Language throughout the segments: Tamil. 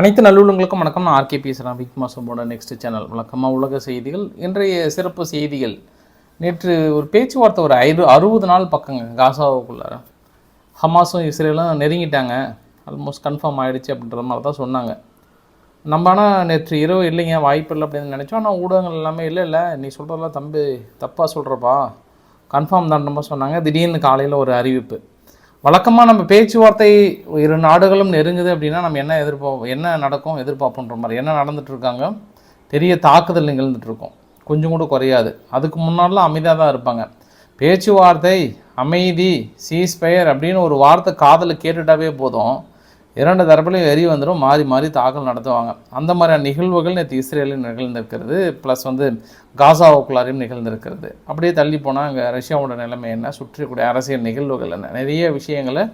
அனைத்து நல்லுள்ளங்களுக்கும் வணக்கம். நான் ஆர்கே பேசுகிறேன் பிக் மாசமோட நெக்ஸ்ட் சேனல் வழக்கமாக உலக செய்திகள் இன்றைய சிறப்பு செய்திகள். நேற்று ஒரு பேச்சுவார்த்தை ஒரு ஐரு அறுபது நாள் பக்கங்க காசாவுக்குள்ளார. ஹமாஸும் இஸ்ரேலும் நெருங்கிட்டாங்க. ஆல்மோஸ்ட் கன்ஃபார்ம் ஆகிடுச்சு அப்படின்ற மாதிரி தான் சொன்னாங்க. நம்ம ஆனால் நேற்று இரவு இல்லைங்க வாய்ப்பு இல்லை அப்படின்னு நினச்சோம். ஆனால் ஊடகங்கள் எல்லாமே இல்லை இல்லை. நீ சொல்கிறதெல்லாம் தம்பி தப்பாக சொல்கிறப்பா கன்ஃபார்ம் தான் சொன்னாங்க. திடீர்னு காலையில் ஒரு அறிவிப்பு. வழக்கமாக நம்ம பேச்சுவார்த்தை இரு நாடுகளும் நெருங்குது அப்படின்னா நம்ம என்ன எதிர்பார்ப்போம் என்ன நடக்கும் எதிர்பார்ப்போன்ற மாதிரி என்ன நடந்துகிட்ருக்காங்க பெரிய தாக்குதல் நிகழ்ந்துட்டுருக்கோம். கொஞ்சம் கூட குறையாது. அதுக்கு முன்னாடிலாம் அமைதியாக தான் இருப்பாங்க. பேச்சுவார்த்தை அமைதி சீஸ்பயர் அப்படின்னு ஒரு வார்த்தை காதில் கேட்டுட்டாவே போதும். இரண்டு தரப்புலையும் எரி வந்துடும் மாறி மாறி தாக்கல் நடத்துவாங்க. அந்த மாதிரியான நிகழ்வுகள் நேற்று இஸ்ரேலில் நிகழ்ந்திருக்கிறது ப்ளஸ் வந்து காசாவுக்குள்ளாரையும் நிகழ்ந்திருக்கிறது. அப்படியே தள்ளி போனால் அங்கே ரஷ்யாவோட நிலைமை என்ன? சுற்றிக்கூடிய அரசியல் நிகழ்வுகள் என்ன? நிறைய விஷயங்களை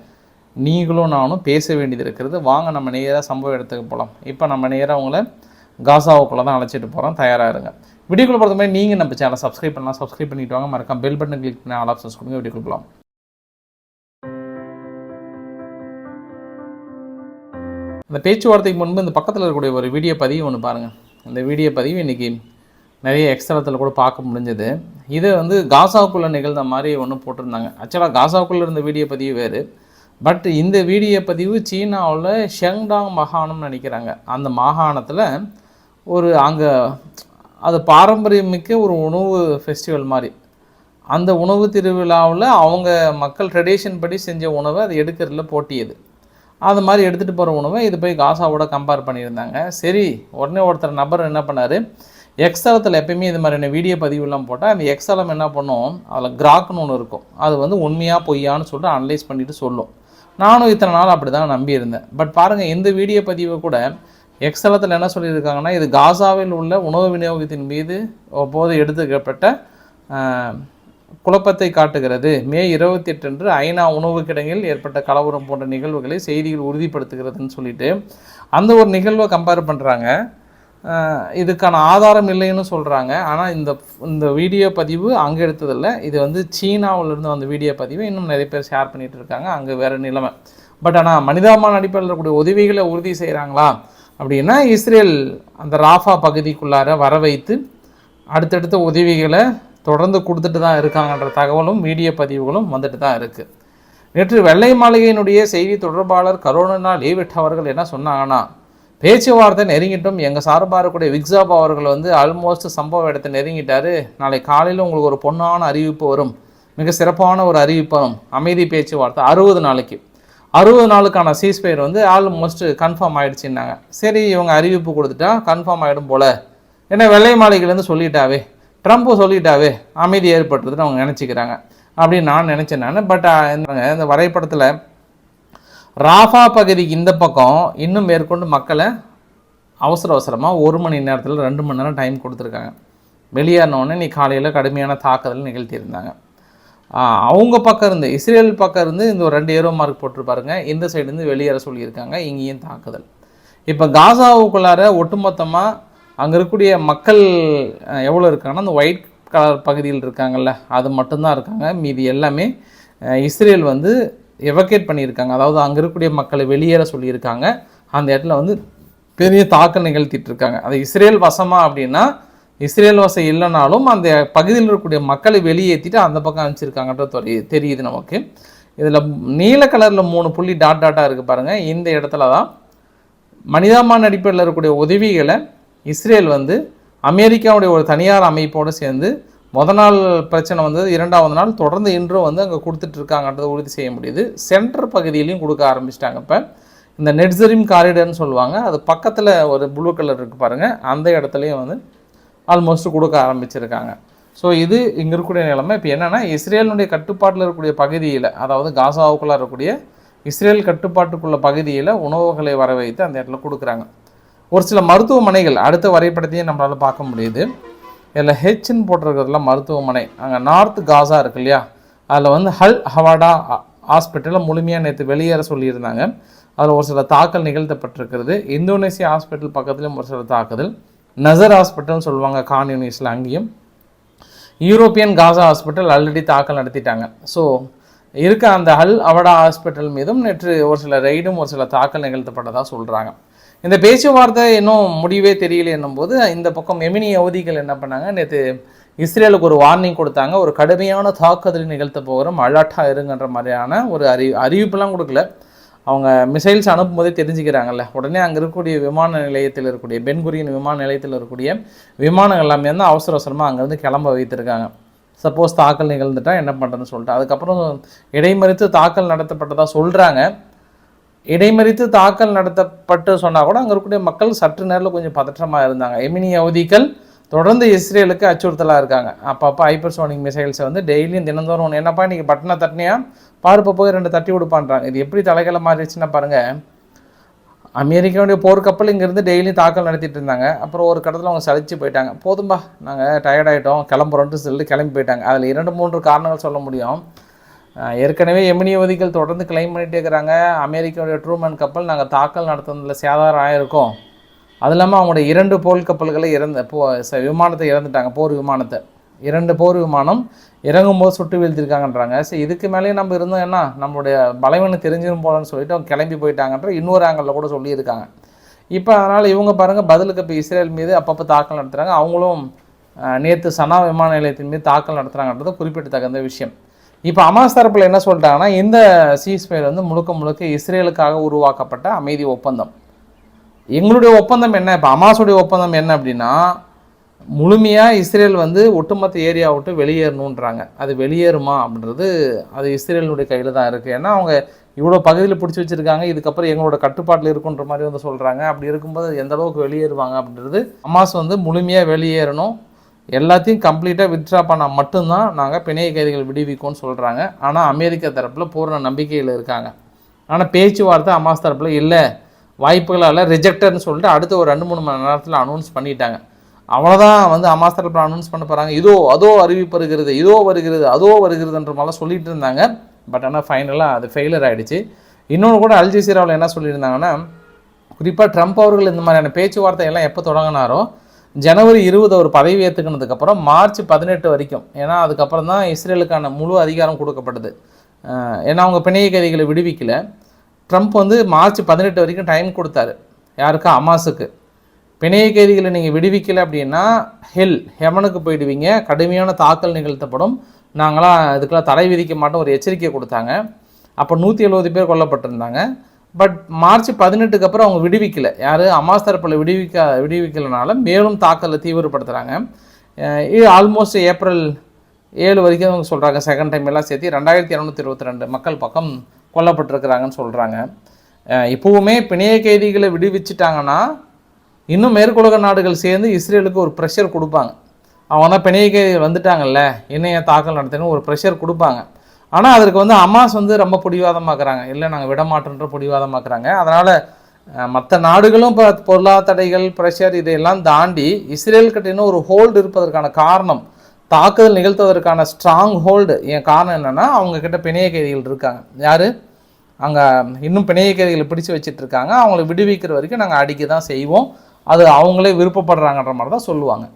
நீங்களும் நானும் பேச வேண்டியது இருக்கிறது. வாங்க நம்ம நேராக சம்பவ இடத்துக்கு போகலாம் இப்போ நம்ம நேராக அவங்கள காசாவுக்குள்ளே தான் அழைச்சிட்டு போகிறோம் தயாராக இருங்க. வீடியோக்குள்ள பொறுத்த மாதிரி நீங்கள் நம்ம சேனலை சப்ஸ்கிரைப் பண்ணலாம். சப்ஸ்கிரைப் பண்ணிவிட்டு வாங்க. மறக்காம பெல் பட்டன் கிளிக் பண்ணி ஆல் ஆப்ஷன்ஸ் கொடுங்க. வீடியோக்குள்ள போகலாம் அந்த பேச்சுவார்த்தைக்கு முன்பு இந்த பக்கத்தில் இருக்கக்கூடிய ஒரு வீடியோ பதிவு ஒன்று பாருங்கள் அந்த வீடியோ பதிவு இன்றைக்கி நிறைய எக்ஸ்தலத்தில் கூட பார்க்க முடிஞ்சது. இது வந்து காசாவுக்குள்ளே நிகழ்ந்த மாதிரி ஒன்று போட்டிருந்தாங்க. ஆக்சுவலாக காசாவுக்குள்ளே இருந்த வீடியோ பதிவு வேறு. பட் இந்த வீடியோ பதிவு சீனாவில் ஷெங்டாங் மாகாணம்னு நினைக்கிறாங்க. அந்த மாகாணத்தில் ஒரு அங்கே அது பாரம்பரியமிக்க ஒரு உணவு ஃபெஸ்டிவல் மாதிரி. அந்த உணவு திருவிழாவில் அவங்க மக்கள் ட்ரெடிஷன் படி செஞ்ச உணவை அது எடுக்கிறதுல போட்டியது. அது மாதிரி எடுத்துகிட்டு போகிற உணவை இது போய் காசாவோட கம்பேர் பண்ணியிருந்தாங்க. சரி உடனே ஒருத்தர் நபர் என்ன பண்ணார்? எக்ஸ்தலத்தில் எப்பயுமே இது மாதிரியான வீடியோ பதிவுலாம் போட்டால் அந்த எக்ஸ்தலம் என்ன பண்ணும்? அதில் கிராக்னு ஒன்று இருக்கும். அது வந்து உண்மையாக பொய்யான்னு சொல்லிட்டு அனலைஸ் பண்ணிவிட்டு சொல்லும். நானும் இத்தனை நாள் அப்படி தான் நம்பியிருந்தேன் பட் பாருங்கள் இந்த வீடியோ பதிவை கூட எக்ஸ்தலத்தில் என்ன சொல்லியிருக்காங்கன்னா இது காசாவில் உள்ள உணவு விநியோகத்தின் மீது அப்போது எடுத்துக்கப்பட்ட குழப்பத்தை காட்டுகிறது. மே இருபத்தி எட்டு அன்று ஐநா உணவு கிடங்கில் ஏற்பட்ட கலவரம் போன்ற நிகழ்வுகளை செய்திகள் உறுதிப்படுத்துகிறதுன்னு சொல்லிட்டு அந்த ஒரு நிகழ்வை கம்பேர் பண்ணுறாங்க இதுக்கான ஆதாரம் இல்லைன்னு சொல்கிறாங்க ஆனால் இந்த இந்த வீடியோ பதிவு அங்கே எடுத்ததில்ல. இது வந்து சீனாவிலிருந்து வந்த வீடியோ பதிவு. இன்னும் நிறைய பேர் ஷேர் பண்ணிகிட்டு இருக்காங்க. அங்கே வேறு நிலைமை. பட் ஆனால் மனிதாபிமான அடிப்படையில் இருக்கக்கூடிய உதவிகளை உறுதி செய்கிறாங்களா அப்படின்னா இஸ்ரேல் அந்த ராஃபா பகுதிக்குள்ளார வர வைத்து அடுத்தடுத்த உதவிகளை தொடர்ந்து கொடுத்துட்டு தான் இருக்காங்கன்ற தகவலும் வீடியோ பதிவுகளும் வந்துட்டு தான் இருக்குது நேற்று வெள்ளை மாளிகையினுடைய செய்தி தொடர்பாளர் கரோனா லீவிட் அவர்கள் என்ன சொன்னாங்கன்னா பேச்சுவார்த்தை நெருங்கிட்டும் எங்கள் சார்பாக இருக்கக்கூடிய விக்ஸாப் அவர்கள் வந்து ஆல்மோஸ்ட் சம்பவ இடத்தை நெருங்கிட்டாரு. நாளை காலையில் உங்களுக்கு ஒரு பொன்னான அறிவிப்பு வரும். மிக சிறப்பான ஒரு அறிவிப்பு வரும். அமைதி பேச்சுவார்த்தை அறுபது நாளைக்கு. அறுபது நாளுக்கான சீஸ்பயர் வந்து ஆல்மோஸ்ட் கன்ஃபார்ம் ஆகிடுச்சின்னாங்க சரி இவங்க அறிவிப்பு கொடுத்துட்டா கன்ஃபார்ம் ஆகிடும் போல். ஏன்னா வெள்ளை மாளிகையிலேருந்து சொல்லிட்டாவே. ட்ரம்ப் சொல்லிட்டாவே அமைதி ஏற்பட்டுறதுன்னு அவங்க நினச்சிக்கிறாங்க. அப்படின்னு நான் நினச்சேன் நான். பட் இந்த வரைபடத்தில் ராஃபா பகுதிக்கு இந்த பக்கம் இன்னும் மேற்கொண்டு மக்களை அவசர அவசரமாக ஒரு மணி நேரத்தில் ரெண்டு மணி நேரம் டைம் கொடுத்துருக்காங்க. வெளியேறினோடனே நீ காலையில் கடுமையான தாக்குதல் நிகழ்த்தியிருந்தாங்க. அவங்க பக்கம் இருந்து இஸ்ரேல் பக்கம் இருந்து இந்த ஒரு ரெண்டு ஏரோ மார்க் போட்டிருப்பாருங்க. இந்த சைடுலேருந்து வெளியேற சொல்லியிருக்காங்க. இங்கேயும் தாக்குதல். இப்போ காசாவுக்குள்ளார ஒட்டுமொத்தமாக அங்கே இருக்கக்கூடிய மக்கள் எவ்வளோ இருக்காங்கன்னா அந்த ஒயிட் கலர் பகுதியில் இருக்காங்கல்ல அது மட்டும்தான் இருக்காங்க. மீதி எல்லாமே இஸ்ரேல் வந்து எவகேட் பண்ணியிருக்காங்க. அதாவது அங்கே இருக்கக்கூடிய மக்களை வெளியேற சொல்லியிருக்காங்க. அந்த இடத்துல வந்து பெரிய தாக்கம் நிகழ்த்திட்டு இருக்காங்க அது இஸ்ரேல் வசமாக அப்படின்னா இஸ்ரேல் வசம் இல்லைனாலும் அந்த பகுதியில் இருக்கக்கூடிய மக்களை வெளியேற்றிட்டு அந்த பக்கம் அனுப்பிச்சிருக்காங்கன்ற தெரியுது நமக்கு. இதில் நீல கலரில் மூணு புள்ளி டாட் டாட்டாக இருக்குது பாருங்கள் இந்த இடத்துல தான் மனிதாமான அடிப்படையில் இருக்கக்கூடிய உதவிகளை இஸ்ரேல் வந்து அமெரிக்காவுடைய ஒரு தனியார் அமைப்போடு சேர்ந்து முத நாள் பிரச்சனை வந்தது இரண்டாவது நாள் தொடர்ந்து இன்றும் வந்து அங்கே கொடுத்துட்ருக்காங்கன்றதை உறுதி செய்ய முடியுது. சென்டர் பகுதியிலையும் கொடுக்க ஆரம்பிச்சிட்டாங்க இப்போ. இந்த நெட்ஸரிம் காரிடர்னு சொல்லுவாங்க. அது பக்கத்தில் ஒரு ப்ளூ கலர் இருக்குது பாருங்கள் அந்த இடத்துலையும் வந்து ஆல்மோஸ்ட் கொடுக்க ஆரம்பிச்சிருக்காங்க. ஸோ இது இங்கே இருக்கக்கூடிய நிலைமை. இப்போ என்னென்னா இஸ்ரேலுடைய கட்டுப்பாட்டில் இருக்கக்கூடிய பகுதியில் அதாவது காசாவுக்குள்ளே இருக்கக்கூடிய இஸ்ரேல் கட்டுப்பாட்டுக்குள்ள பகுதியில் உணவுகளை வர வைத்து அந்த இடத்துல கொடுக்குறாங்க. ஒரு சில மருத்துவமனைகள் அடுத்த வரைபடத்தையும் நம்மளால் பார்க்க முடியுது. இதில் ஹெச்ன்னு போட்டிருக்கிறதுலாம் மருத்துவமனை. அங்கே நார்த் காசா இருக்கு இல்லையா? அதில் வந்து ஹல் ஹவாடா ஹாஸ்பிட்டலில் முழுமையாக நேற்று வெளியேற சொல்லியிருந்தாங்க. அதில் ஒரு சில தாக்கல் நிகழ்த்தப்பட்டிருக்கிறது. இந்தோனேசியா ஹாஸ்பிட்டல் பக்கத்துலேயும் ஒரு சில தாக்குதல். நசர் ஹாஸ்பிட்டல்னு சொல்லுவாங்க கான் யூனிஸில் அங்கேயும். யூரோப்பியன் காசா ஹாஸ்பிட்டல் ஆல்ரெடி தாக்கல் நடத்திட்டாங்க. ஸோ இருக்க அந்த ஹல் அவடா ஹாஸ்பிட்டல் மீதும் நேற்று ஒரு சில ரெய்டும் ஒரு சில தாக்கல் நிகழ்த்தப்பட்டதாக சொல்கிறாங்க இந்த பேச்சுவார்த்தை இன்னும் முடிவே தெரியல என்னும்போது இந்த பக்கம் எமினி அவதிகள் என்ன பண்ணாங்க நேற்று இஸ்ரேலுக்கு ஒரு வார்னிங் கொடுத்தாங்க ஒரு கடுமையான தாக்குதல் நிகழ்த்த போகிறோம் அலர்ட்டா இருங்கன்ற மாதிரியான ஒரு அறி அறிவிப்புலாம் கொடுக்கல. அவங்க மிசைல்ஸ் அனுப்பும்போதே தெரிஞ்சுக்கிறாங்கல்ல. உடனே அங்கே இருக்கக்கூடிய விமான நிலையத்தில் இருக்கக்கூடிய பென்குரியன் விமான நிலையத்தில் இருக்கக்கூடிய விமானங்கள் எல்லாமே வந்து அவசர அவசரமாக அங்கேருந்து கிளம்ப வைத்திருக்காங்க. சப்போஸ் தாக்கல் நிகழ்ந்துட்டால் என்ன பண்ணுறதுன்னு சொல்லிட்டு அதுக்கப்புறம் இடைமறித்து தாக்கல் நடத்தப்பட்டதாக சொல்கிறாங்க இடைமறித்து தாக்கல் நடத்தப்பட்டு சொன்னால் கூட அங்கே இருக்கக்கூடிய மக்கள் சற்று நேரில் கொஞ்சம் பதற்றமாக இருந்தாங்க. எமினி அவதிகள் தொடர்ந்து இஸ்ரேலுக்கு அச்சுறுத்தலாக இருக்காங்க. அப்பப்போ ஹைப்பர்சோனிக் மிசைல்ஸை வந்து டெய்லியும் தினந்தோறும் ஒன்று என்னப்பா இன்றைக்கி பட்டனை தட்டினியா? பாருப்ப போய் ரெண்டு தட்டி கொடுப்பான்றாங்க இது எப்படி தலைகளை மாறிடுச்சுன்னா பாருங்கள் அமெரிக்காவுடைய போர்க்கப்பல் இங்கேருந்து டெய்லியும் தாக்கல் நடத்திட்டு இருந்தாங்க. அப்புறம் ஒரு கடத்தில் அவங்க சலிச்சு போயிட்டாங்க. போதும்பா நாங்கள் டயர்ட் ஆகிட்டோம் கிளம்புறோன்ட்டு சொல்லிட்டு கிளம்பி போயிட்டாங்க. அதில் இரண்டு மூன்று காரணங்கள் சொல்ல முடியும். ஏற்கனவே எமினியவதிகள் தொடர்ந்து கிளைம் பண்ணிகிட்டே இருக்கிறாங்க. அமெரிக்காவுடைய ட்ரூமேன் கப்பல் நாங்கள் தாக்கல் நடத்துனதில் சேதாரம் ஆகிருக்கோம் அது இல்லாமல் அவங்களுடைய இரண்டு போல் கப்பல்களை இறந்த போ விமானத்தை இறந்துட்டாங்க போர் விமானத்தை. இரண்டு போர் விமானம் இறங்கும்போது சுட்டு வீழ்த்திருக்காங்கன்றாங்க. சரி இதுக்கு மேலேயும் நம்ம இருந்தோம் என்ன? நம்மளுடைய பலவீனம் தெரிஞ்சிடும் போலன்னு சொல்லிட்டு அவங்க கிளம்பி போயிட்டாங்கன்ற இன்னொரு ஆங்கிளில் கூட சொல்லியிருக்காங்க. இப்போ அதனால் இவங்க பாருங்கள் பதிலுக்கு இப்போ இஸ்ரேல் மீது அப்பப்போ தாக்கல் நடத்துகிறாங்க அவங்களும் நேற்று சனா விமான நிலையத்தின் மீது தாக்கல் நடத்துகிறாங்கன்றது குறிப்பிடத்தகுந்த விஷயம். இப்போ அமாஸ் தரப்பில் என்ன சொல்லிட்டாங்கன்னா இந்த சீஸ்பயர் வந்து முழுக்க முழுக்க இஸ்ரேலுக்காக உருவாக்கப்பட்ட அமைதி ஒப்பந்தம். எங்களுடைய ஒப்பந்தம் என்ன? இப்போ அமாஸுடைய ஒப்பந்தம் என்ன அப்படின்னா முழுமையாக இஸ்ரேல் வந்து ஒட்டுமொத்த ஏரியா விட்டு வெளியேறணுன்றாங்க அது வெளியேறுமா அப்படின்றது அது இஸ்ரேலினுடைய கையில் தான் இருக்குது ஏன்னா அவங்க இவ்வளோ பகுதியில் பிடிச்சி வச்சுருக்காங்க. இதுக்கப்புறம் எங்களோட கட்டுப்பாட்டில் இருக்குன்ற மாதிரி வந்து சொல்கிறாங்க அப்படி இருக்கும்போது எந்த அளவுக்கு வெளியேறுவாங்க அப்படின்றது அமாஸ் வந்து முழுமையாக வெளியேறணும். எல்லாத்தையும் கம்ப்ளீட்டாக வித்ட்ரா பண்ணால் மட்டும்தான் நாங்கள் பிணைய கைதிகள் விடுவிக்கோன்னு சொல்கிறாங்க ஆனால் அமெரிக்க தரப்பில் பூர்ண நம்பிக்கையில் இருக்காங்க. ஆனால் பேச்சுவார்த்தை அமாஸ் தரப்பில் இல்லை. வாய்ப்புகளால் ரிஜெக்டர்னு சொல்லிட்டு அடுத்த ஒரு ரெண்டு மூணு மணி நேரத்தில் அனௌன்ஸ் பண்ணிட்டாங்க. அவ்வளோதான் வந்து அமாஸ் தரப்பில் அனௌன்ஸ் பண்ண போகிறாங்க இதோ அதோ அறிவிப்பு வருகிறது இதோ வருகிறது அதோ வருகிறதுன்ற மாதிரிலாம் சொல்லிட்டு இருந்தாங்க. பட் ஆனால் ஃபைனலாக அது ஃபெயிலர் ஆகிடுச்சு இன்னொன்று கூட அல்ஜிசீராவில் என்ன சொல்லியிருந்தாங்கன்னா குறிப்பாக ட்ரம்ப் அவர்கள் இந்த மாதிரியான பேச்சுவார்த்தை எல்லாம் எப்போ தொடங்கினாரோ ஜனவரி இருபது அவர் பதவி ஏற்றுக்கினதுக்கப்புறம் மார்ச் பதினெட்டு வரைக்கும். ஏன்னா அதுக்கப்புறம் தான் இஸ்ரேலுக்கான முழு அதிகாரம் கொடுக்கப்பட்டது. ஏன்னா அவங்க பிணைய கைதிகளை விடுவிக்கலை. ட்ரம்ப் வந்து மார்ச் பதினெட்டு வரைக்கும் டைம் கொடுத்தாரு. யாருக்கு? அமாஸுக்கு பிணைய கைதிகளை நீங்கள் விடுவிக்கலை அப்படின்னா ஹெல் ஹெமனுக்கு போயிடுவீங்க. கடுமையான தாக்கல் நிகழ்த்தப்படும். நாங்களாம் இதுக்கெல்லாம் தடை விதிக்க மாட்டோம். ஒரு எச்சரிக்கை கொடுத்தாங்க. அப்போ நூற்றி எழுபது பேர் கொல்லப்பட்டிருந்தாங்க. பட் மார்ச் பதினெட்டுக்கு அப்புறம் அவங்க விடுவிக்கலை. யார்? அமாஸ் தரப்பில் விடுவிக்க விடுவிக்கலனால மேலும் தாக்கலை தீவிரப்படுத்துகிறாங்க இது ஆல்மோஸ்ட் ஏப்ரல் ஏழு வரைக்கும் அவங்க சொல்கிறாங்க செகண்ட் டைம் எல்லாம் சேர்த்து ரெண்டாயிரத்தி இரநூத்தி இருபத்தி ரெண்டு மக்கள் பக்கம் கொல்லப்பட்டிருக்கிறாங்கன்னு சொல்கிறாங்க இப்போவுமே பிணைய கைதிகளை விடுவிச்சிட்டாங்கன்னா இன்னும் மேற்குலக நாடுகள் சேர்ந்து இஸ்ரேலுக்கு ஒரு ப்ரெஷர் கொடுப்பாங்க. அவங்க தான் பிணைய கைதிகள் வந்துட்டாங்கல்ல. என்னைய தாக்கல் நடத்தினு ஒரு ப்ரெஷர் கொடுப்பாங்க. ஆனால் அதற்கு வந்து அமாஸ் வந்து ரொம்ப பிடிவாதமாக்குறாங்க. இல்லை நாங்கள் விட மாட்டோன்ற பிடிவாதமாக்குறாங்க. அதனால் மற்ற நாடுகளும் இப்போ பொருளாதார தடைகள் ப்ரெஷர் இதையெல்லாம் தாண்டி இஸ்ரேல் கிட்ட இன்னும் ஒரு ஹோல்டு இருப்பதற்கான காரணம் தாக்குதல் நிகழ்த்துவதற்கான ஸ்ட்ராங் ஹோல்டு என் காரணம் என்னென்னா அவங்கக்கிட்ட பிணைய கைதிகள் இருக்காங்க. யார்? அங்கே இன்னும் பிணைய கைதிகளை பிடிச்சு வச்சிட்டு இருக்காங்க. அவங்கள விடுவிக்கிற வரைக்கும் நாங்கள் அடிக்க தான் செய்வோம். அது அவங்களே விருப்பப்படுறாங்கன்ற மாதிரி தான் சொல்லுவாங்க.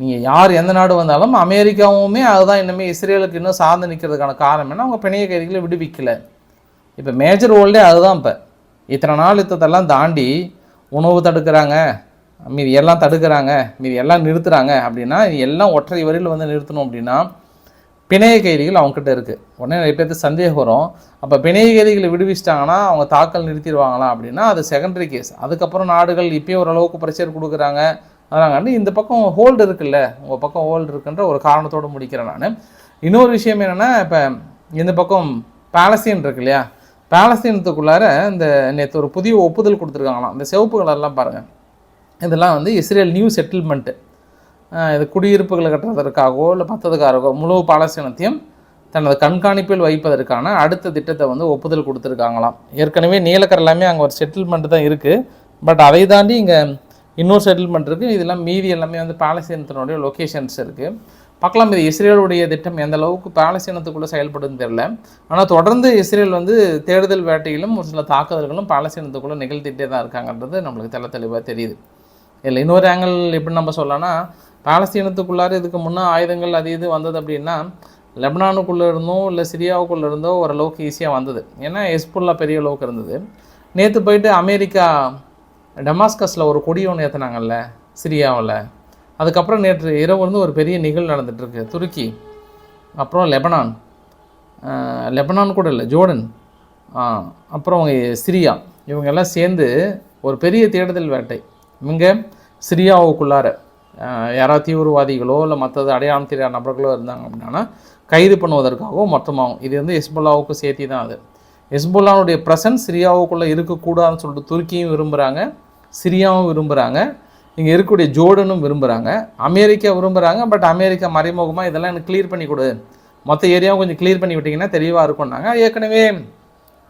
நீங்கள் யார் எந்த நாடு வந்தாலும் அமெரிக்காவுமே அதுதான் இன்னுமே இஸ்ரேலுக்கு இன்னும் சார்ந்து நிற்கிறதுக்கான காரணம். என்ன அவங்க பிணைய கைதிகளை விடுவிக்கலை. இப்போ மேஜர் ரோல்டே அதுதான் இப்போ. இத்தனை நாள் யுத்தத்தெல்லாம் தாண்டி உணவு தடுக்கிறாங்க மீதி எல்லாம் தடுக்கிறாங்க மீதி எல்லாம் நிறுத்துகிறாங்க அப்படின்னா எல்லாம் ஒற்றை வரியில் வந்து நிறுத்தணும் அப்படின்னா பிணைய கைதிகள் அவங்ககிட்ட இருக்குது உடனே நிறைய பேர்த்து சந்தேகம் வரும். அப்போ பிணைய கைதிகளை விடுவிச்சிட்டாங்கன்னா அவங்க தாக்கல் நிறுத்திடுவாங்களா அப்படின்னா அது செகண்டரி கேஸ் அதுக்கப்புறம் நாடுகள் இப்போயும் ஓரளவுக்கு ப்ரெஷர் கொடுக்குறாங்க. அதனால இந்த பக்கம் ஹோல்டு இருக்குல்ல? உங்கள் பக்கம் ஹோல்டு இருக்குன்ற ஒரு காரணத்தோடு முடிக்கிறேன் நான். இன்னொரு விஷயம் என்னென்னா இப்போ இந்த பக்கம் பேலஸ்தீன் இருக்கு இல்லையா? பேலஸ்தீனத்துக்குள்ளார இந்த நேற்று ஒரு புதிய ஒப்புதல் கொடுத்துருக்காங்களாம். இந்த சிவப்பு கலர்லாம் பாருங்கள் இதெல்லாம் வந்து இஸ்ரேல் நியூ செட்டில்மெண்ட்டு இது குடியிருப்புகளை கட்டுறதற்காகவோ இல்லை மற்றதுக்காகவோ முழு பாலஸ்தீனத்தையும் தனது கண்காணிப்பில் வைப்பதற்கான அடுத்த திட்டத்தை வந்து ஒப்புதல் கொடுத்துருக்காங்களாம். ஏற்கனவே நீலக்கர் எல்லாமே அங்கே ஒரு செட்டில்மெண்ட் தான் இருக்குது பட் அதை தாண்டி இங்கே இன்னொரு செட்டில்மெண்ட் இருக்குது இதெல்லாம் மீதி எல்லாமே வந்து பாலஸ்தீனத்தினுடைய லொக்கேஷன்ஸ் இருக்குது பார்க்கலாம். இது இஸ்ரேலுடைய திட்டம் எந்த அளவுக்கு பாலஸ்தீனத்துக்குள்ளே செயல்படுதுன்னு தெரியல. ஆனால் தொடர்ந்து இஸ்ரேல் வந்து தேடுதல் வேட்டையிலும் ஒரு சில தாக்குதல்களும் பாலஸ்தீனத்துக்குள்ளே நிகழ்த்திட்டே தான் இருக்காங்கன்றது நம்மளுக்கு தெல தெளிவாக தெரியுது. இல்லை இன்னொரு ஆங்கிள் எப்படி நம்ம சொல்லலாம்னா பாலஸ்தீனத்துக்குள்ளார இதுக்கு முன்னே ஆயுதங்கள் அது இது வந்தது அப்படின்னா லெபனானுக்குள்ளே இருந்தோ இல்லை சிரியாவுக்குள்ளே இருந்தோ ஓரளவுக்கு ஈஸியாக வந்தது. ஏன்னா ஹெஸ்புல்லா பெரிய அளவுக்கு இருந்தது. நேற்று போயிட்டு அமெரிக்கா டெமாஸ்கஸில் ஒரு கொடி ஒன்று ஏற்றுனாங்கல்ல சிரியாவில். அதுக்கப்புறம் நேற்று இரவு வந்து ஒரு பெரிய நிகழ்வு நடந்துகிட்ருக்கு துருக்கி. அப்புறம் லெபனான். லெபனான் கூட இல்லை ஜோர்டன். அப்புறம் சிரியா. இவங்க எல்லாம் சேர்ந்து ஒரு பெரிய தேடுதல் வேட்டை. இவங்க சிரியாவுக்குள்ளார யாராவது தீவிரவாதிகளோ இல்லை மற்றது அடையாளம் தெரியாத நபர்களோ இருந்தாங்க அப்படின்னா கைது பண்ணுவதற்காகவும் மொத்தமாகும் இது வந்து ஹெஸ்புல்லாவுக்கு சேர்த்தி தான் அது. ஹெஸ்புல்லானுடைய ப்ரெசன்ஸ் சிரியாவுக்குள்ளே இருக்கக்கூடாதுன்னு சொல்லிட்டு துருக்கியும் விரும்புகிறாங்க சிரியாவும் விரும்புகிறாங்க இங்கே இருக்கக்கூடிய ஜோர்டனும் விரும்புகிறாங்க அமெரிக்கா விரும்புகிறாங்க பட் அமெரிக்கா மறைமுகமாக இதெல்லாம் எனக்கு கிளியர் பண்ணி கொடு. மொத்த ஏரியாவும் கொஞ்சம் கிளியர் பண்ணி விட்டிங்கன்னா தெளிவாக இருக்கும்னாங்க. ஏற்கனவே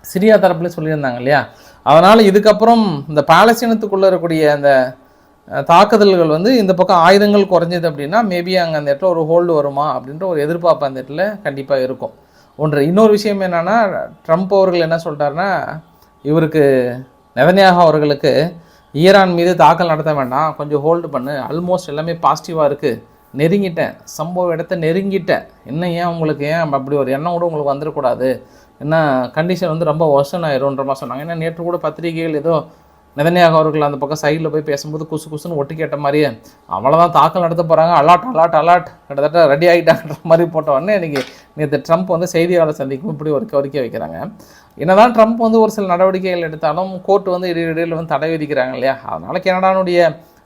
சிரியா தரப்பில் சொல்லியிருந்தாங்க இல்லையா? அதனால் இதுக்கப்புறம் இந்த பாலஸ்தீனத்துக்குள்ளே இருக்கக்கூடிய அந்த தாக்குதல்கள் வந்து இந்த பக்கம் ஆயுதங்கள் குறைஞ்சது அப்படின்னா மேபி அங்கே அந்த இடத்துல ஒரு ஹோல்டு வருமா அப்படின்ற ஒரு எதிர்பார்ப்பு அந்த இடத்துல கண்டிப்பாக இருக்கும். ஒன்று இன்னொரு விஷயம் என்னென்னா ட்ரம்ப் அவர்கள் என்ன சொல்கிறாருன்னா இவருக்கு நெதன்யாகு அவர்களுக்கு ஈரான் மீது தாக்கல் நடத்த வேண்டாம் கொஞ்சம் ஹோல்டு பண்ணு ஆல்மோஸ்ட் எல்லாமே பாசிட்டிவாக இருக்குது நெருங்கிட்டேன் சம்பவ இடத்த நெருங்கிட்டேன். என்ன ஏன் உங்களுக்கு ஏன் அப்படி ஒரு எண்ணம் கூட உங்களுக்கு வந்துடக்கூடாது? என்ன கண்டிஷன் வந்து ரொம்ப ஒர்ஷன் ஆயிரும்ன்ற மாதிரி சொன்னாங்க. ஏன்னா நேற்று கூட பத்திரிகைகள் ஏதோ நிதன்யாக அவர்கள் அந்த பக்கம் சைடில் போய் பேசும்போது குசு குசுன்னு ஒட்டு கேட்ட மாதிரியே அவ்வளோதான் தாக்கல் நடத்த போகிறாங்க அலாட் அலாட் அலாட் கிட்டத்தட்ட ரெடி ஆகிட்டாங்கன்ற மாதிரி போட்ட உடனே நேற்று ட்ரம்ப் வந்து செய்தியாளர் சந்திக்கும் இப்படி ஒரு கோரிக்கை வைக்கிறாங்க. என்னதான் ட்ரம்ப் வந்து ஒரு சில நடவடிக்கைகள் எடுத்தாலும் கோர்ட் வந்து இடையிடையில் வந்து தடை விதிக்கிறாங்க இல்லையா? அதனால் கனடானுடைய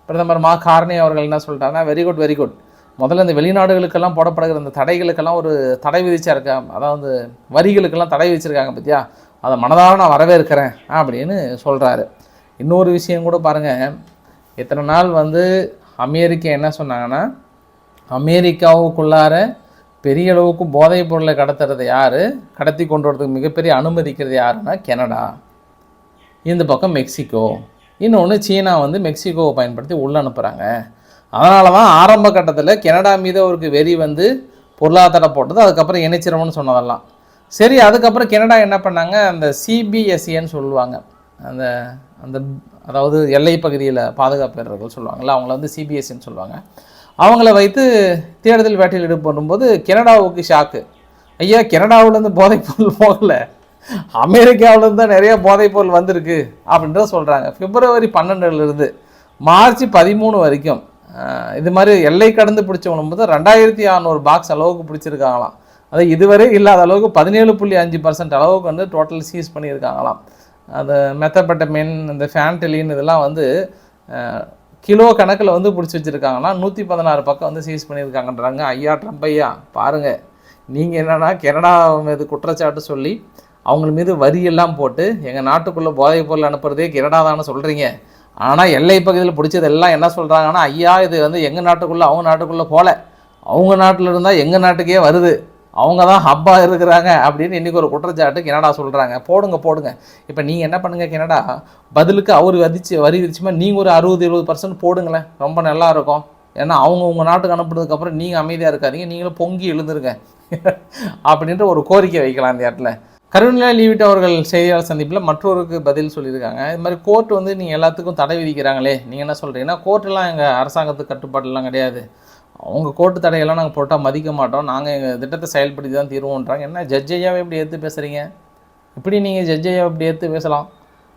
பிரதமர் மா கார்னே அவர்கள் என்ன சொல்லிட்டாங்கன்னா வெரி குட் வெரி குட் முதல்ல இந்த வெளிநாடுகளுக்கெல்லாம் போடப்படுகிற இந்த தடைகளுக்கெல்லாம் ஒரு தடை விதிச்சா இருக்கா அதாவது வரிகளுக்கெல்லாம் தடை விதிச்சிருக்காங்க பத்தியா? அதை மனதாக நான் வரவேற்கிறேன். அப்படின்னு சொல்கிறாரு இன்னொரு விஷயம் கூட பாருங்கள் இத்தனை நாள் வந்து அமெரிக்கா என்ன சொன்னாங்கன்னா அமெரிக்காவுக்குள்ளார பெரிய அளவுக்கு போதைப் பொருளை கடத்துறது யார்? கடத்தி கொண்டு வரதுக்கு மிகப்பெரிய அனுமதிக்கிறது யாருன்னா கனடா. இந்த பக்கம் மெக்சிகோ. இன்னொன்று சீனா வந்து மெக்சிகோவை பயன்படுத்தி உள்ளே அனுப்புகிறாங்க அதனால தான் ஆரம்ப கட்டத்தில் கனடா மீது அவருக்கு வெறி வந்து பொருளாதார போட்டது. அதுக்கப்புறம் இணைச்சிரமன்னு சொன்னதெல்லாம். சரி அதுக்கப்புறம் கனடா என்ன பண்ணாங்க? அந்த சிபிஎஸ்சின்னு சொல்லுவாங்க. அந்த அந்த அதாவது எல்லை பகுதியில் பாதுகாப்பு வீரர்கள் சொல்லுவாங்கள்ல அவங்கள வந்து சிபிஎஸ்சின்னு சொல்லுவாங்க. அவங்கள வைத்து தேடுதல் வேட்டையில் ஈடுபடும்போது கனடாவுக்கு ஷாக்கு ஐயா கனடாவிலேருந்து போதைப்பொருள் போகலை. அமெரிக்காவிலேருந்து தான் நிறைய போதைப்பொருள் வந்திருக்கு அப்படின்றத சொல்கிறாங்க பிப்ரவரி பன்னெண்டுலேருந்து மார்ச் பதிமூணு வரைக்கும் இது மாதிரி எல்லை கடந்து பிடிச்சவனும் போது ரெண்டாயிரத்தி அறநூறு பாக்ஸ் அளவுக்கு பிடிச்சிருக்காங்களாம். அது இதுவரை இல்லாத அளவுக்கு பதினேழு புள்ளி அஞ்சு பர்சன்ட் அளவுக்கு வந்து டோட்டல் சீஸ் பண்ணியிருக்காங்களாம். அந்த மெத்தப்பட்டமின் இந்த ஃபேன்டலின் இதெல்லாம் வந்து கிலோ கணக்கில் வந்து பிடிச்சி வச்சுருக்காங்கன்னா நூற்றி பதினாறு பக்கம் வந்து சீஸ் பண்ணியிருக்காங்கன்றாங்க. ஐயா ட்ரம்ப் ஐயா பாருங்கள் நீங்கள் என்னென்னா கனடா மீது குற்றச்சாட்டு சொல்லி அவங்க மீது வரியெல்லாம் போட்டு எங்கள் நாட்டுக்குள்ளே போதைப் பொருள் அனுப்புகிறதே கனடா தானே சொல்கிறீங்க ஆனால் எல்லை பகுதியில் பிடிச்சது எல்லாம் என்ன சொல்கிறாங்கன்னா ஐயா இது வந்து எங்கள் நாட்டுக்குள்ளே அவங்க நாட்டுக்குள்ளே போகல அவங்க நாட்டில் இருந்தால் எங்கள் நாட்டுக்கே வருது. அவங்க தான் ஹப்பாக இருக்கிறாங்க அப்படின்னு இன்றைக்கி ஒரு குற்றச்சாட்டு கனடா சொல்கிறாங்க போடுங்க போடுங்க. இப்போ நீங்கள் என்ன பண்ணுங்கள் கனடா? பதிலுக்கு அவர் வதிச்சு வரி விதிச்சுமா நீங்கள் ஒரு அறுபது எழுபது பர்சன்ட் போடுங்களேன். ரொம்ப நல்லா இருக்கும். ஏன்னா அவங்க உங்கள் நாட்டுக்கு அனுப்புனதுக்கப்புறம் நீங்கள் அமைதியாக இருக்காதீங்க. நீங்களும் பொங்கி எழுந்துருங்க. அப்படின்ற ஒரு கோரிக்கை வைக்கலாம் இந்த இடத்துல. கருணா லீவிட் அவர்கள் செய்தியாளர் சந்திப்பில் மற்றொருக்கு பதில் சொல்லியிருக்காங்க. இது மாதிரி கோர்ட் வந்து நீங்கள் எல்லாத்துக்கும் தடை விதிக்கிறாங்களே. நீங்கள் என்ன சொல்கிறீங்கன்னா கோர்ட்டெல்லாம் எங்கள் அரசாங்கத்துக்கு கட்டுப்பாடெல்லாம் கிடையாது. அவங்க கோர்ட்டு தடையெல்லாம் நாங்கள் போட்டால் மதிக்க மாட்டோம். நாங்கள் எங்கள் திட்டத்தை செயல்படுத்தி தான் தீர்வோன்றாங்க. என்ன ஜட்ஜையாவே இப்படி எடுத்து பேசுகிறீங்க இப்படி நீங்கள் ஜட்ஜையா இப்படி எடுத்து பேசலாம்?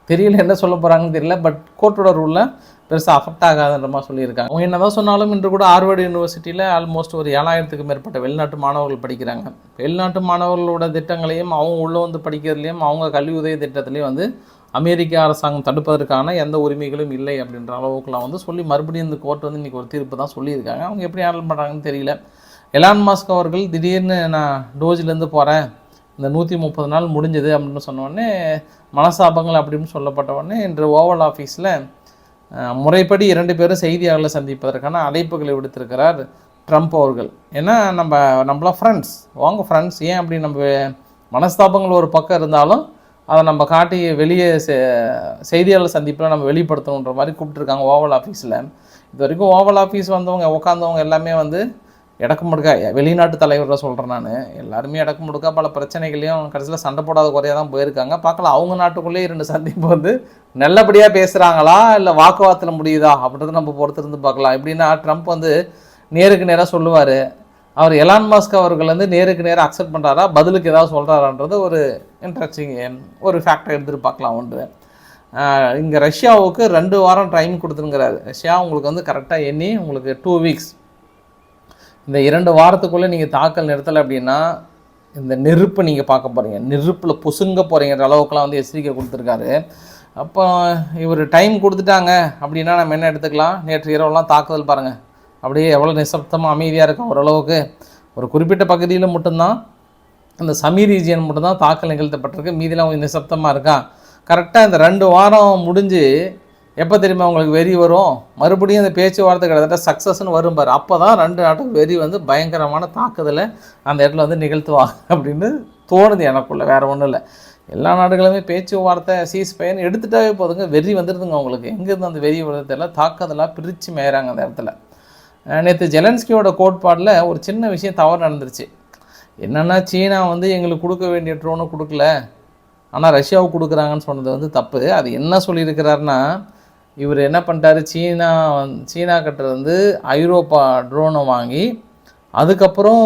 தெரியல என்ன சொல்ல போகிறாங்கன்னு தெரியல. பட் கோர்ட்டோட ரூலில் பெருசாக அஃபெக்ட் ஆகாதுன்ற மாதிரி சொல்லியிருக்காங்க. அவங்க என்ன தான் சொன்னாலும் இன்று கூட ஆர்வர்டு யூனிவர்சிட்டியில் ஆல்மோஸ்ட் ஒரு ஏழாயிரத்துக்கு மேற்பட்ட வெளிநாட்டு மாணவர்கள் படிக்கிறாங்க. வெளிநாட்டு மாணவர்களோட திட்டங்களையும் அவங்க உள்ளே வந்து படிக்கிறதுலையும் அவங்க கல்வி உதவி திட்டத்துலேயும் வந்து அமெரிக்க அரசாங்கம் தடுப்பதற்கான எந்த உரிமைகளும் இல்லை அப்படின்ற அளவுக்குலாம் வந்து சொல்லி மறுபடியும் இந்த கோர்ட் வந்து இன்றைக்கி ஒரு தீர்ப்பு தான் சொல்லியிருக்காங்க. அவங்க எப்படி ஹேண்டில் பண்ணுறாங்கன்னு தெரியல. எலான் மாஸ்க் அவர்கள் திடீர்னு நான் டோஜிலேருந்து போகிறேன் இந்த நூற்றி முப்பது நாள் முடிஞ்சது அப்படின்னு சொன்னோடனே மனசாபங்கள் அப்படின்னு சொல்லப்பட்ட உடனே இன்று ஓவல் ஆஃபீஸில் முறைப்படி இரண்டு பேரும் செய்தியாளர்களை சந்திப்பதற்கான அழைப்புகளை விடுத்திருக்கிறார் ட்ரம்ப் அவர்கள். ஏன்னா நம்ம நம்மளாம் ஃப்ரெண்ட்ஸ் வாங்க ஃப்ரெண்ட்ஸ் ஏன் அப்படி நம்ம மனஸ்தாபங்கள் ஒரு பக்கம் இருந்தாலும் அதை நம்ம காட்டி வெளியே செ- செய்தியாளர் சந்திப்பில் நம்ம வெளிப்படுத்தணுன்ற மாதிரி கூப்பிட்டுருக்காங்க ஓவல் ஆஃபீஸில் இது வரைக்கும் ஓவல் ஆஃபீஸ் வந்தவங்க உட்காந்தவங்க எல்லாமே வந்து இடக்கு முடுக்கா வெளிநாட்டு தலைவரில் சொல்கிறேன் நான். எல்லாருமே இடக்கு முடுக்கா பல பிரச்சனைகளையும் கடைசியில் சண்டை போடாத குறையாக தான் போயிருக்காங்க. பார்க்கலாம் அவங்க நாட்டுக்குள்ளேயே இரண்டு சந்திப்பு வந்து நல்லபடியாக பேசுகிறாங்களா இல்லை வாக்குவாதத்தில் முடியுதா அப்படின்றத நம்ம பொறுத்திருந்து பார்க்கலாம். எப்படின்னா ட்ரம்ப் வந்து நேருக்கு நேராக சொல்லுவார் அவர் எலான் மாஸ்க் அவர்கள் வந்து நேருக்கு நேராக அக்செப்ட் பண்ணுறாரா பதிலுக்கு ஏதாவது சொல்கிறாரான்றது ஒரு இன்ட்ரெஸ்டிங் ஒரு ஃபேக்டர் எடுத்துகிட்டு பார்க்கலாம் ஒன்று. இங்கே ரஷ்யாவுக்கு ரெண்டு வாரம் டைம் கொடுத்துருங்கிறாரு. ரஷ்யா உங்களுக்கு வந்து கரெக்டாக எண்ணி உங்களுக்கு டூ வீக்ஸ் இந்த இரண்டு வாரத்துக்குள்ளே நீங்கள் தாக்கல் நிறுத்தலை அப்படின்னா இந்த நெருப்பை நீங்கள் பார்க்க போகிறீங்க நெருப்பில் புசுங்க போகிறீங்கிற அளவுக்குலாம் வந்து எச்சரிக்கை கொடுத்துருக்காரு. அப்போ இவர் டைம் கொடுத்துட்டாங்க அப்படின்னா நம்ம என்ன எடுத்துக்கலாம்? நேற்று இரவுலாம் தாக்குதல் பாருங்கள் அப்படியே எவ்வளோ நிசப்தமாக அமைதியாக இருக்கும் ஓரளவுக்கு ஒரு குறிப்பிட்ட பகுதியில் மட்டும்தான் அந்த சமி ரீஜியன் மட்டும்தான் தாக்கல் நிகழ்த்தப்பட்டிருக்கு. மீதிலாம் கொஞ்சம் நிசப்தமாக இருக்கான் கரெக்டாக இந்த ரெண்டு வாரம் முடிஞ்சு எப்போ தெரியுமா உங்களுக்கு வெறி வரும்? மறுபடியும் அந்த பேச்சுவார்த்தை கிட்டத்தட்ட சக்ஸஸ்னு வரும் பாரு. அப்போ தான் ரெண்டு நாட்டுக்கு வெறி வந்து பயங்கரமான தாக்குதலை அந்த இடத்துல வந்து நிகழ்த்துவாங்க அப்படின்னு தோணுது எனக்குள்ளே வேறு ஒன்றும் இல்லை. எல்லா நாடுகளுமே பேச்சுவார்த்தை சீஸ் பயன் எடுத்துட்டாவே போதுங்க. வெறி வந்துடுதுங்க அவங்களுக்கு. எங்கேருந்து அந்த வெறி வருது தெரியல. தாக்குதலாக பிரித்து மேயறாங்க அந்த இடத்துல. நேற்று ஜெலன்ஸ்கியோட கோட்பாட்டில் ஒரு சின்ன விஷயம் தவறு நடந்துருச்சு. என்னென்னா சீனா வந்து எங்களுக்கு கொடுக்க வேண்டிய ட்ரோனை கொடுக்கல. ஆனால் ரஷ்யாவுக்கு கொடுக்குறாங்கன்னு சொன்னது வந்து தப்பு. அது என்ன சொல்லியிருக்கிறாருன்னா இவர் என்ன பண்ணிட்டாரு? சீனா சீனா கிட்ட வந்து ஐரோப்பா ட்ரோனை வாங்கி அதுக்கப்புறம்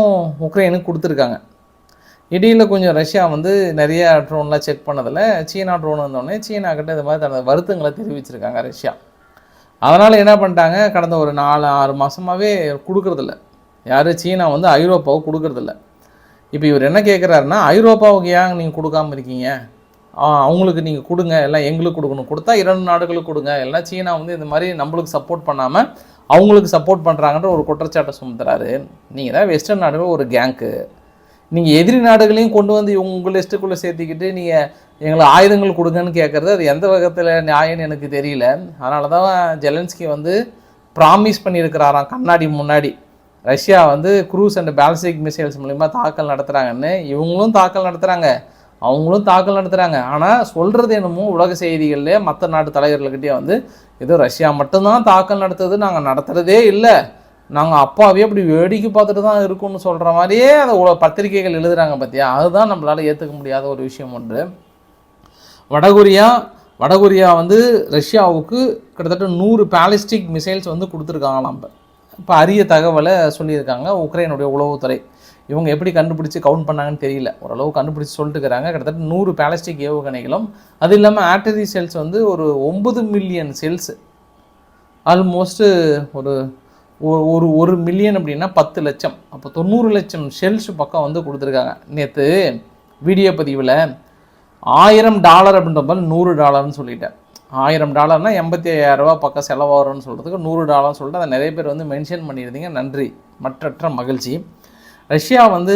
உக்ரைனுக்கு கொடுத்துருக்காங்க. இடையில் கொஞ்சம் ரஷ்யா வந்து நிறைய ட்ரோன்லாம் செக் பண்ணதில் சீனா ட்ரோன் வந்தோடனே சீனா கிட்ட இந்த மாதிரி தனது வருத்தங்களை தெரிவிச்சிருக்காங்க ரஷ்யா. அதனால் என்ன பண்ணிட்டாங்க கடந்த ஒரு நாலு ஆறு மாதமாகவே கொடுக்கறதில்ல. யார்? சீனா வந்து ஐரோப்பாவுக்கு கொடுக்கறதில்ல. இப்போ இவர் என்ன கேட்குறாருன்னா ஐரோப்பாவுக்கு ஏன் நீங்கள் கொடுக்காம இருக்கீங்க? ஆ, அவங்களுக்கு நீங்கள் கொடுங்க எல்லாம் எங்களுக்கு கொடுக்கணும். கொடுத்தா இரண்டு நாடுகளுக்கு கொடுங்க. எல்லாம் சீனா வந்து இந்த மாதிரி நம்மளுக்கு சப்போர்ட் பண்ணாமல் அவங்களுக்கு சப்போர்ட் பண்ணுறாங்கன்ற ஒரு குற்றச்சாட்டை சுமத்துறாரு. நீங்கள் தான் வெஸ்டர்ன் நாடுகள் ஒரு கேங்க்கு நீங்கள் எதிரி நாடுகளையும் கொண்டு வந்து உங்கள் லிஸ்ட்டுக்குள்ளே சேர்த்திக்கிட்டு நீங்கள் எங்களை ஆயுதங்கள் கொடுங்கன்னு கேட்குறது அது எந்த வகத்தில் நியாயம்னு எனக்கு தெரியல. அதனால தான் ஜெலன்ஸ்கி வந்து ப்ராமிஸ் பண்ணியிருக்கிறாராம் கண்ணாடி முன்னாடி. ரஷ்யா வந்து க்ரூஸ் அண்ட் பேலஸ்டிக் மிசைல்ஸ் மூலிமா தாக்கல் நடத்துகிறாங்கன்னு இவங்களும் தாக்கல் நடத்துகிறாங்க அவங்களும் தாக்கல் நடத்துகிறாங்க ஆனால் சொல்கிறது என்னமோ உலக செய்திகள்லேயே மற்ற நாட்டு தலைவர்கள்கிட்டே வந்து ஏதோ ரஷ்யா மட்டும்தான் தாக்கல் நடத்துறது நாங்கள் நடத்துகிறதே இல்லை. நாங்கள் அப்பாவே அப்படி வேடிக்கை பார்த்துட்டு தான் இருக்கோம்னு சொல்கிற மாதிரியே அதை பத்திரிகைகள் எழுதுகிறாங்க பார்த்தியா அதுதான் நம்மளால் ஏற்றுக்க முடியாத ஒரு விஷயம் ஒன்று. வடகொரியா வடகொரியா வந்து ரஷ்யாவுக்கு கிட்டத்தட்ட நூறு பேலிஸ்டிக் மிசைல்ஸ் வந்து கொடுத்துருக்காங்களாம் இப்போ. இப்போ அரிய தகவலை சொல்லியிருக்காங்க உக்ரைனுடைய உளவுத்துறை. இவங்க எப்படி கண்டுபிடிச்சி கவுண்ட் பண்ணாங்கன்னு தெரியல. ஓரளவு கண்டுபிடிச்சி சொல்லிட்டு இருக்கிறாங்க கிட்டத்தட்ட நூறு பேலஸ்டிக் ஏவுகணைகளும் அது இல்லாமல் ஆட்டரி செல்ஸ் வந்து ஒரு ஒம்பது மில்லியன் செல்ஸ் ஆல்மோஸ்ட்டு ஒரு ஒரு ஒரு மில்லியன் அப்படின்னா பத்து லட்சம். அப்போ தொண்ணூறு லட்சம் ஷெல்ஸ் பக்கம் வந்து கொடுத்துருக்காங்க. நேற்று வீடியோ பதிவில் ஆயிரம் டாலர் அப்படின்ற மாதிரி நூறு டாலர்னு சொல்லிட்டேன். ஆயிரம் டாலர்னால் எண்பத்தி ஐயாயிரரூபா பக்கம் செலவாகும்னு சொல்கிறதுக்கு நூறு டாலர்னு சொல்லிட்டு அதை நிறைய பேர் வந்து மென்ஷன் பண்ணியிருந்தீங்க. நன்றி. மற்றற்ற மகிழ்ச்சி. ரஷ்யா வந்து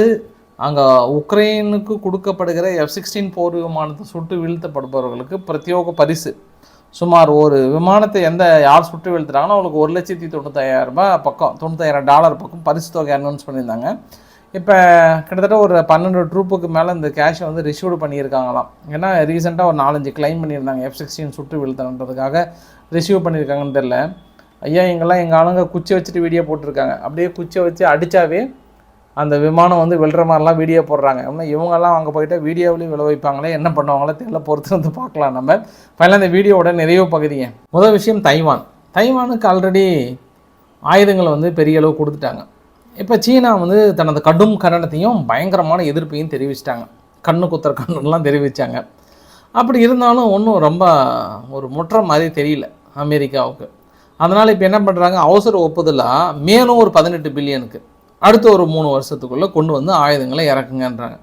அங்கே உக்ரைனுக்கு கொடுக்கப்படுகிற எஃப் சிக்ஸ்டீன் போர் விமானத்தை சுட்டு வீழ்த்தப்படுபவர்களுக்கு பிரத்யோக பரிசு. சுமார் ஒரு விமானத்தை எந்த யார் சுட்டு வீழ்த்துறாங்களோ அவங்களுக்கு ஒரு லட்சத்தி தொண்ணூத்தாயிரம் ரூபாய் பக்கம் தொண்ணூத்தாயிரம் டாலர் பக்கம் பரிசு தொகை அனௌன்ஸ் பண்ணியிருந்தாங்க. இப்போ கிட்டத்தட்ட ஒரு பன்னெண்டு ட்ரூப்புக்கு மேலே இந்த கேஷை வந்து ரிசீவ் பண்ணியிருக்காங்களாம். ஏன்னா ரீசெண்டாக ஒரு நாலஞ்சு கிளைம் பண்ணியிருந்தாங்க. எஃப் சிக்ஸ்டீன் சுட்டு வீழ்த்தன்றதுக்காக ரிசீவ் பண்ணியிருக்காங்கன்னு தெரில ஐயா எங்கெல்லாம் எங்கள் ஆளுங்க குச்சி வச்சுட்டு வீடியோ போட்டிருக்காங்க. அப்படியே குச்சியை வச்சு அடித்தாவே அந்த விமானம் வந்து விழுற மாதிரிலாம் வீடியோ போடுறாங்க. இன்னும் இவங்கெல்லாம் அங்கே போயிட்டு வீடியோவிலையும் விழ வைப்பாங்களே என்ன பண்ணுவாங்களோ தெரியல. பொறுத்து வந்து பார்க்கலாம் நம்ம. ஃபைனலாக இந்த வீடியோவோட நிறைவு பகுதிங்க. முதல் விஷயம் தைவான். தைவானுக்கு ஆல்ரெடி ஆயுதங்களை வந்து பெரிய அளவு கொடுத்துட்டாங்க. இப்போ சீனா வந்து தனது கடும் கண்டனத்தையும் பயங்கரமான எதிர்ப்பையும் தெரிவிச்சிட்டாங்க. கண்ணு குத்துற கண்ணுலாம் தெரிவித்தாங்க அப்படி இருந்தாலும் ஒன்றும் ரொம்ப ஒரு முற்ற மாதிரி தெரியல அமெரிக்காவுக்கு. அதனால் இப்போ என்ன பண்ணுறாங்க அவசர ஒப்புதலாக மேலும் ஒரு பதினெட்டு பில்லியனுக்கு அடுத்த ஒரு மூணு வருஷத்துக்குள்ளே கொண்டு வந்து ஆயுதங்களை இறக்குங்கன்றாங்க.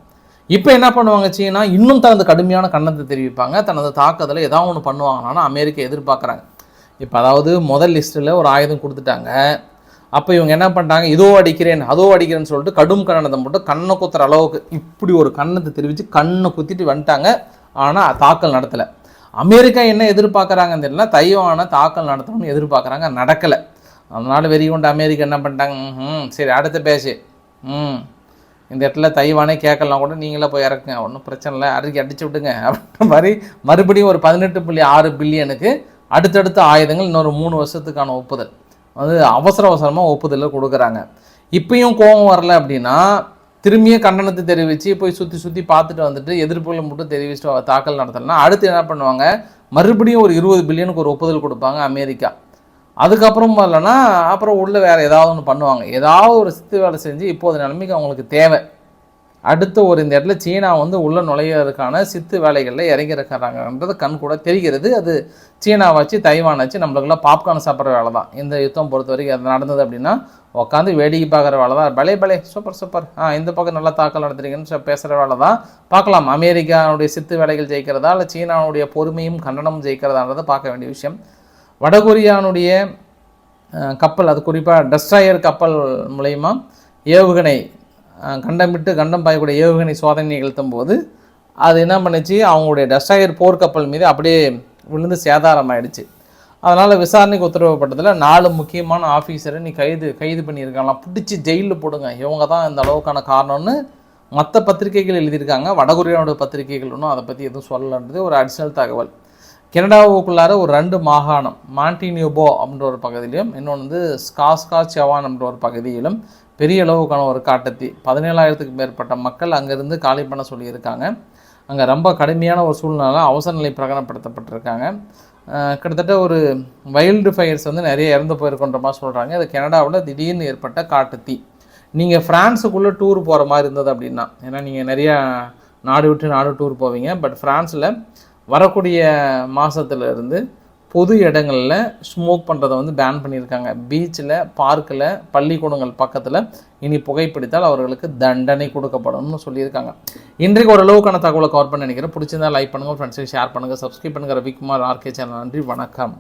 இப்போ என்ன பண்ணுவாங்க சீனா? இன்னும் தனது கடுமையான கண்ணத்தை தெரிவிப்பாங்க. தனது தாக்குதலை ஏதாவது ஒன்று பண்ணுவாங்களான்னு அமெரிக்கா எதிர்பார்க்குறாங்க. இப்போ அதாவது முதல் லிஸ்ட்டில் ஒரு ஆயுதம் கொடுத்துட்டாங்க. அப்போ இவங்க என்ன பண்ணிட்டாங்க? இதோ அடிக்கிறேன் அதோ அடிக்கிறேன்னு சொல்லிட்டு கடும் கண்ணனத்தை மட்டும் கண்ணை குத்துற அளவுக்கு இப்படி ஒரு கண்ணத்தை தெரிவித்து கண்ணை குத்திட்டு வந்துட்டாங்க. ஆனால் தாக்கல் நடத்தலை. அமெரிக்கா என்ன எதிர்பார்க்குறாங்கன்னு தெரியல. தைவானை தாக்கல் நடத்தணும்னு எதிர்பார்க்குறாங்க. நடக்கலை. அதனால் வெறி கொண்டு அமெரிக்கா என்ன பண்ணிட்டாங்க? ம் சரி அடுத்த பேசு. ம். இந்த இடத்துல தைவானே கேட்கலாம் கூட நீங்களே போய் இறக்குங்க. ஒன்றும் பிரச்சனை இல்லை. அடிக்கி அடிச்சு விட்டுங்க. அப்படின்ற மாதிரி மறுபடியும் ஒரு பதினெட்டு புள்ளி ஆறு பில்லியனுக்கு அடுத்தடுத்த ஆயுதங்கள் இன்னொரு மூணு வருஷத்துக்கான ஒப்புதல். வந்து அவசர அவசரமாக ஒப்புதலை கொடுக்குறாங்க. இப்பயும் கோபம் வரல அப்படின்னா திரும்பியும் கண்டனத்தை தெரிவித்து போய் சுற்றி சுற்றி பார்த்துட்டு வந்துட்டு எதிர்ப்புகளை மட்டும் தெரிவிச்சுட்டு தாக்கல் நடத்தலைன்னா அடுத்து என்ன பண்ணுவாங்க? மறுபடியும் ஒரு இருபது பில்லியனுக்கு ஒரு ஒப்புதல் கொடுப்பாங்க அமெரிக்கா. அதுக்கப்புறம் வரலன்னா அப்புறம் உள்ளே வேறு ஏதாவது ஒன்று பண்ணுவாங்க. ஏதாவது ஒரு சித்து வேலை செஞ்சு இப்போது நிலைமைக்கு அவங்களுக்கு தேவை. அடுத்த ஒரு இந்த இடத்துல சீனா வந்து உள்ள நுழையிறதுக்கான சித்து வேலைகளில் இறங்கியிருக்கிறாங்கன்றது கண் கூட தெரிகிறது. அது சீனா வச்சு தைவான் வச்சு நம்மளுக்கெல்லாம் பாப்கார்ன் சாப்பிட்ற வேலை தான். இந்த யுத்தம் பொறுத்த வரைக்கும் அது நடந்தது அப்படின்னா உட்காந்து வேடிக்கை பார்க்குற வேலை தான். பலே பலே சூப்பர் சூப்பர். ஆ இந்த பக்கம் நல்லா தாக்கல் நடத்துறீங்கன்னு சொ- பேசுகிற வேலை தான். பார்க்கலாம். அமெரிக்காவுடைய சித்து வேலைகள் ஜெயிக்கிறதா இல்லை சீனாவுடைய பொறுமையும் கண்டனமும் ஜெயிக்கிறதான்றதை பார்க்க வேண்டிய விஷயம். வடகொரியானுடைய கப்பல் அது குறிப்பாக டஸ்ட்ராயர் கப்பல் மூலயமா ஏவுகணை கண்டமிட்டு கண்டம் விட்டு கண்டம் பாயக்கூடிய ஏவுகணை சோதனை நிகழ்த்தும் போது அது என்ன பண்ணுச்சு? அவங்களுடைய டஸ்டாயர் போர்க்கப்பல் மீது அப்படியே விழுந்து சேதாரம் ஆயிடுச்சு அதனால் விசாரணைக்கு உத்தரவுப்பட்டதில் நாலு முக்கியமான ஆஃபீஸரை நீ கைது கைது பண்ணியிருக்காங்களாம் பிடிச்சி ஜெயிலில் போடுங்க. இவங்க தான் இந்த அளவுக்கான காரணம்னு மற்ற பத்திரிகைகள் எழுதியிருக்காங்க. வடகொரியாவோட பத்திரிகைகள் ஒன்றும் அதை பற்றி எதுவும் சொல்லலன்றது ஒரு அடிஷ்னல் தகவல். கனடாவுக்குள்ளார ஒரு ரெண்டு மாகாணம் மாண்டினியூபோ அப்படின்ற ஒரு பகுதியிலும் இன்னொன்று வந்து ஸ்காஸ்கா செவான் அப்படின்ற ஒரு பகுதியிலும் பெரிய அளவுக்கான ஒரு காட்டத்தி பதினேழாயிரத்துக்கு மேற்பட்ட மக்கள் அங்கேருந்து காலி பண்ண சொல்லியிருக்காங்க. அங்கே ரொம்ப கடுமையான ஒரு சூழ்நிலை அவசர நிலை பிரகடனப்படுத்தப்பட்டிருக்காங்க. கிட்டத்தட்ட ஒரு வைல்டு ஃபயர்ஸ் வந்து நிறைய இறந்து போயிருக்கின்ற மாதிரி சொல்கிறாங்க அது கனடாவில் திடீர்னு ஏற்பட்ட காட்டுத்தீ. நீங்கள் ஃப்ரான்ஸுக்குள்ளே டூர் போகிற மாதிரி இருந்தது அப்படின்னா ஏன்னா நீங்கள் நிறையா நாடு விட்டு நாடு டூர் போவீங்க. பட் ஃப்ரான்ஸில் வரக்கூடிய மாதத்துலேருந்து பொது இடங்களில் ஸ்மோக் பண்ணுறதை வந்து பேன் பண்ணியிருக்காங்க. பீச்சில் பார்க்கில் பள்ளிக்கூடங்கள் பக்கத்தில் இனி புகைப்பிடித்தால் அவர்களுக்கு தண்டனை கொடுக்கப்படும்னு சொல்லியிருக்காங்க. இன்றைக்கு ஓரளவுக்கான தகவலை கவர் பண்ண நினைக்கிறேன். பிடிச்சிருந்தா லைக் பண்ணுங்கள் ஃப்ரெண்ட்ஸுக்கு ஷேர் பண்ணுங்கள் சப்ஸ்கிரைப் பண்ணுங்கள் ரவிக்குமார் ஆர்கே சேனல். நன்றி வணக்கம்.